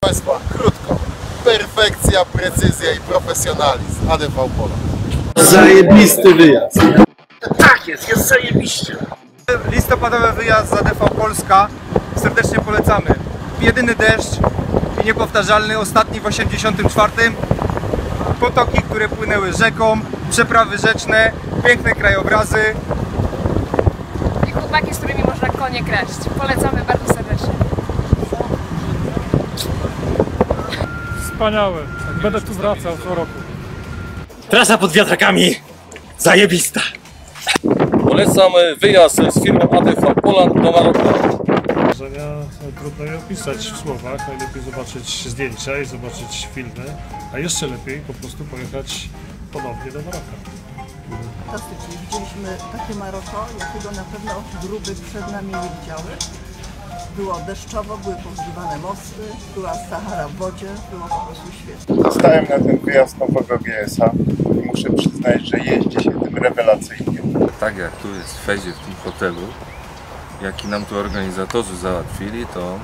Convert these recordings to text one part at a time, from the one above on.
Państwa, krótko. Perfekcja, precyzja i profesjonalizm. ADV Polo. Zajebisty wyjazd. Tak jest, jest zajebiście. Listopadowy wyjazd za DV Polska serdecznie polecamy. Jedyny deszcz i niepowtarzalny, ostatni w 84. Potoki, które płynęły rzeką, przeprawy rzeczne, piękne krajobrazy. I chłopaki, z którymi można konie kraść. Polecamy bardzo. Wspaniałe. Będę tu wracał co roku. Trasa pod wiatrakami. Zajebista. Polecam wyjazd z firmą ADV Poland do Maroka. Wrażenia e, trudno je opisać w słowach. Najlepiej zobaczyć zdjęcia i zobaczyć filmy, a jeszcze lepiej po prostu pojechać ponownie do Maroka. fantastycznie. Widzieliśmy takie Maroko, jakiego na pewno oczy grube przed nami nie widziały. Było deszczowo, były powzbywane mosty, była Sahara w wodzie, było po prostu świetnie. Dostałem na ten wyjazd nowego GS-a i muszę przyznać, że jeździ się tym rewelacyjnie. Tak jak tu jest w Fezie, w tym hotelu, jaki nam tu organizatorzy załatwili, to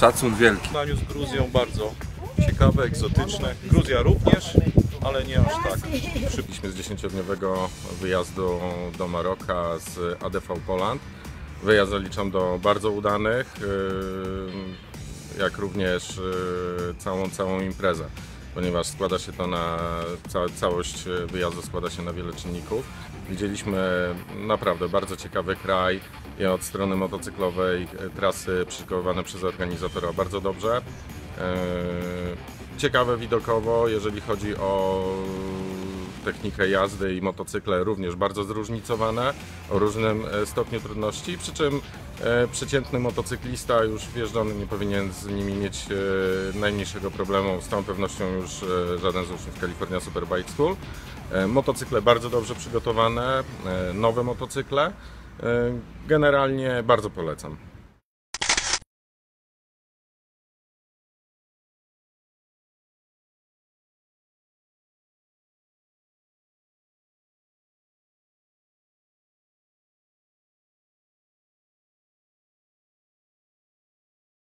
szacun wielki. porównaniu z Gruzją bardzo ciekawe, egzotyczne. Gruzja również, ale nie aż tak. Przybyliśmy z 10-dniowego wyjazdu do Maroka z ADV Poland. Wyjazd zaliczam do bardzo udanych, yy, jak również yy, całą, całą imprezę, ponieważ składa się to na, ca, całość wyjazdu składa się na wiele czynników. Widzieliśmy naprawdę bardzo ciekawy kraj i od strony motocyklowej trasy przygotowane przez organizatora bardzo dobrze. Yy, Ciekawe widokowo, jeżeli chodzi o technikę jazdy i motocykle również bardzo zróżnicowane, o różnym e, stopniu trudności, przy czym e, przeciętny motocyklista już wjeżdżony nie powinien z nimi mieć e, najmniejszego problemu, z całą pewnością już żaden z uczniów California Superbike School. Motocykle bardzo dobrze przygotowane, nowe motocykle. Generalnie bardzo polecam.